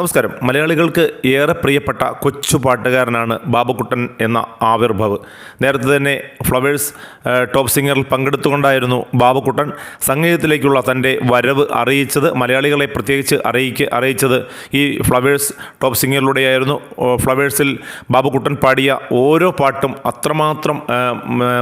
നമസ്കാരം. മലയാളികൾക്ക് ഏറെ പ്രിയപ്പെട്ട കൊച്ചു പാട്ടുകാരനാണ് ബാബുക്കുട്ടൻ എന്ന ആവിർഭവ്. നേരത്തെ തന്നെ ഫ്ലവേഴ്സ് ടോപ്പ് സിംഗറിൽ പങ്കെടുത്തുകൊണ്ടായിരുന്നു ബാബുക്കുട്ടൻ സംഗീതത്തിലേക്കുള്ള തന്റെ വരവ് അറിയിച്ചത് മലയാളികളെ പ്രത്യേകിച്ച് അറിയിക്ക് അറിയിച്ചത് ഈ ഫ്ലവേഴ്സ് ടോപ്പ് സിംഗറിലൂടെയായിരുന്നു. ഫ്ലവേഴ്സിൽ ബാബുക്കുട്ടൻ പാടിയ ഓരോ പാട്ടും അത്രമാത്രം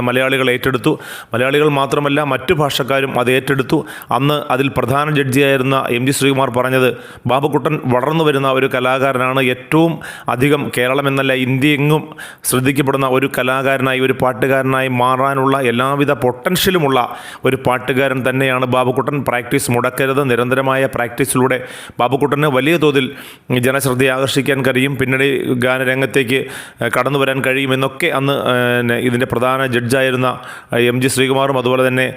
മലയാളികൾ ഏറ്റെടുത്തു. മലയാളികൾ മാത്രമല്ല മറ്റു ഭാഷക്കാരും അത് ഏറ്റെടുത്തു. അന്ന് അതിൽ പ്രധാന ജഡ്ജിയായിരുന്ന എം ജി ശ്രീകുമാർ പറഞ്ഞത് ബാബുക്കുട്ടൻ വളർന്നു വരുന്ന ഒരു കലാകാരനാണ് ഏറ്റവും അധികം കേരളം എന്നല്ല ഇന്ത്യ എങ്ങും ശ്രദ്ധിക്കപ്പെടുന്ന ഒരു കലാകാരനായി ഒരു പാട്ടുകാരനായി മാറാനുള്ള എല്ലാവിധ പൊട്ടൻഷ്യലുമുള്ള ഒരു പാട്ടുകാരൻ തന്നെയാണ് ബാബുക്കുട്ടൻ. പ്രാക്ടീസ് മുടക്കരുത് നിരന്തരമായ പ്രാക്ടീസിലൂടെ ബാബുക്കുട്ടന് വലിയ തോതിൽ ജനശ്രദ്ധയെ ആകർഷിക്കാൻ കഴിയും. പിന്നീട് ഗാനരംഗത്തേക്ക് കടന്നു വരാൻ കഴിയുമെന്നൊക്കെ അന്ന് ഇതിന്റെ പ്രധാന ജഡ്ജായിരുന്ന എം ജി ശ്രീകുമാറും അതുപോലെ തന്നെ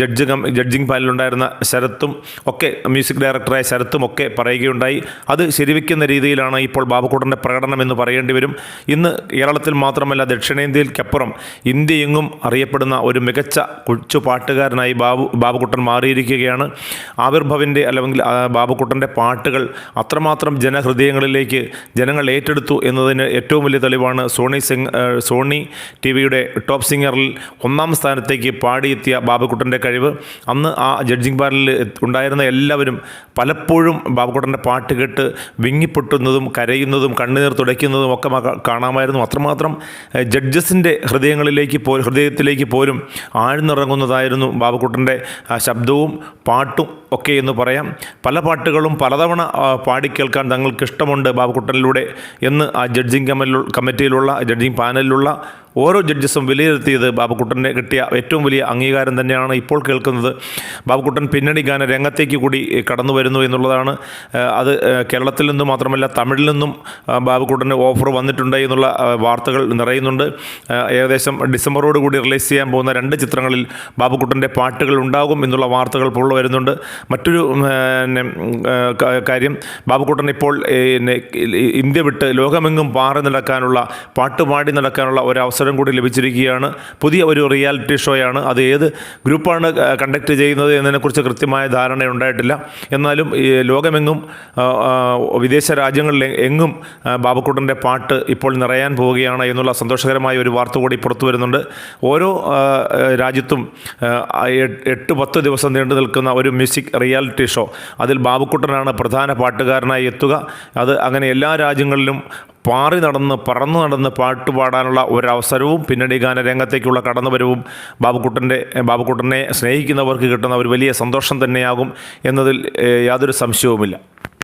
ജഡ്ജ് ജഡ്ജിങ് പാനലുണ്ടായിരുന്ന ശരത്തും ഒക്കെ മ്യൂസിക് ഡയറക്ടറായ ശരത്തും ഒക്കെ പറയുകയുണ്ടായി. അത് ശരിവെക്കുന്ന രീതിയിലാണ് ഇപ്പോൾ ബാബുക്കുട്ടന്റെ പ്രകടനം എന്ന് പറയേണ്ടി വരും. ഇന്ന് കേരളത്തിൽ മാത്രമല്ല ദക്ഷിണേന്ത്യയിൽക്കപ്പുറം ഇന്ത്യയെങ്ങും അറിയപ്പെടുന്ന ഒരു മികച്ച കൊച്ചു പാട്ടുകാരനായി ബാബു ബാബുക്കുട്ടൻ മാറിയിരിക്കുകയാണ്. ആവിർഭവിന്റെ അല്ലെങ്കിൽ ബാബുക്കുട്ടന്റെ പാട്ടുകൾ അത്രമാത്രം ജനഹൃദയങ്ങളിലേക്ക് ജനങ്ങൾ ഏറ്റെടുത്തു എന്നതിന് ഏറ്റവും വലിയ തെളിവാണ് സോണി സിംഗ് സോണി ടി വിയുടെ ടോപ്പ് സിംഗറിൽ ഒന്നാം സ്ഥാനത്തേക്ക് പാടിയെത്തിയ ബാബുക്കുട്ടന്റെ കഴിവ്. അന്ന് ആ ജഡ്ജിംഗ് പാനലിൽ ഉണ്ടായിരുന്ന എല്ലാവരും പലപ്പോഴും ബാബുക്കുട്ടന്റെ പാട്ട് കേട്ട് വിങ്ങിപ്പൊട്ടുന്നതും കരയുന്നതും കണ്ണുനീർ തുടയ്ക്കുന്നതും ഒക്കെ കാണാമായിരുന്നു. അത്രമാത്രം ജഡ്ജസിന്റെ ഹൃദയങ്ങളിലേക്ക് പോ ഹൃദയത്തിലേക്ക് പോലും ആഴ്ന്നിറങ്ങുന്നതായിരുന്നു ബാബുക്കുട്ടന്റെ ശബ്ദവും പാട്ടും ഒക്കെ എന്ന് പറയാം. പല പാട്ടുകളും പലതവണ പാടിക്കേൾക്കാൻ തങ്ങൾക്ക് ഇഷ്ടമുണ്ട് ബാബുക്കുട്ടനിലൂടെ എന്ന് ആ ജഡ്ജിങ് കമ്മിറ്റിയിലുള്ള ജഡ്ജിങ് പാനലിലുള്ള ഓരോ ജഡ്ജസും വിലയിരുത്തിയത് ബാബുക്കുട്ടന്റെ കിട്ടിയ ഏറ്റവും വലിയ അംഗീകാരം തന്നെയാണ് ഇപ്പോൾ കേൾക്കുന്നത്. ബാബുക്കുട്ടൻ പിന്നണി ഗാന രംഗത്തേക്ക് കൂടി കടന്നു വരുന്നു എന്നുള്ളതാണ്. അത് കേരളത്തിൽ നിന്നും മാത്രമല്ല തമിഴിൽ നിന്നും ബാബുക്കുട്ടന്റെ ഓഫർ വന്നിട്ടുണ്ട് എന്നുള്ള വാർത്തകൾ നിറയുന്നുണ്ട്. ഏകദേശം ഡിസംബറോട് കൂടി റിലീസ് ചെയ്യാൻ പോകുന്ന രണ്ട് ചിത്രങ്ങളിൽ ബാബുക്കുട്ടന്റെ പാട്ടുകൾ ഉണ്ടാകും എന്നുള്ള വാർത്തകൾ ഇപ്പോൾ വരുന്നുണ്ട്. മറ്റൊരു കാര്യം ബാബുക്കുട്ടൻ ഇപ്പോൾ ഇന്ത്യ വിട്ട് ലോകമെങ്ങും പാറി നടക്കാനുള്ള പാട്ടുപാടി നടക്കാനുള്ള ഒരു കൂടി ലഭിച്ചിരിക്കുകയാണ്. പുതിയ ഒരു റിയാലിറ്റി ഷോയാണ്. അത് ഏത് ഗ്രൂപ്പാണ് കണ്ടക്ട് ചെയ്യുന്നത് എന്നതിനെക്കുറിച്ച് കൃത്യമായ ധാരണ ഉണ്ടായിട്ടില്ല. എന്നാലും ലോകമെങ്ങും വിദേശ രാജ്യങ്ങളിൽ എങ്ങും ബാബുക്കുട്ടന്റെ പാട്ട് ഇപ്പോൾ നിറയാൻ പോവുകയാണ് എന്നുള്ള സന്തോഷകരമായ ഒരു വാർത്ത കൂടി പുറത്തു വരുന്നുണ്ട്. ഓരോ രാജ്യത്തും എട്ട് പത്ത് ദിവസം നീണ്ടു നിൽക്കുന്ന ഒരു മ്യൂസിക് റിയാലിറ്റി ഷോ. അതിൽ ബാബുക്കുട്ടനാണ് പ്രധാന പാട്ടുകാരനായി എത്തുക. അത് അങ്ങനെ എല്ലാ രാജ്യങ്ങളിലും പാറി നടന്ന് പറന്നു നടന്ന് പാട്ട് പാടാനുള്ള ഒരവസരവും പിന്നണി ഗാന രംഗത്തേക്കുള്ള കടന്നുവരവും ബാബുക്കുട്ടന്റെ ബാബുക്കുട്ടനെ സ്നേഹിക്കുന്നവർക്ക് കിട്ടുന്ന ഒരു വലിയ സന്തോഷം തന്നെയാകും എന്നതിൽ യാതൊരു സംശയവുമില്ല.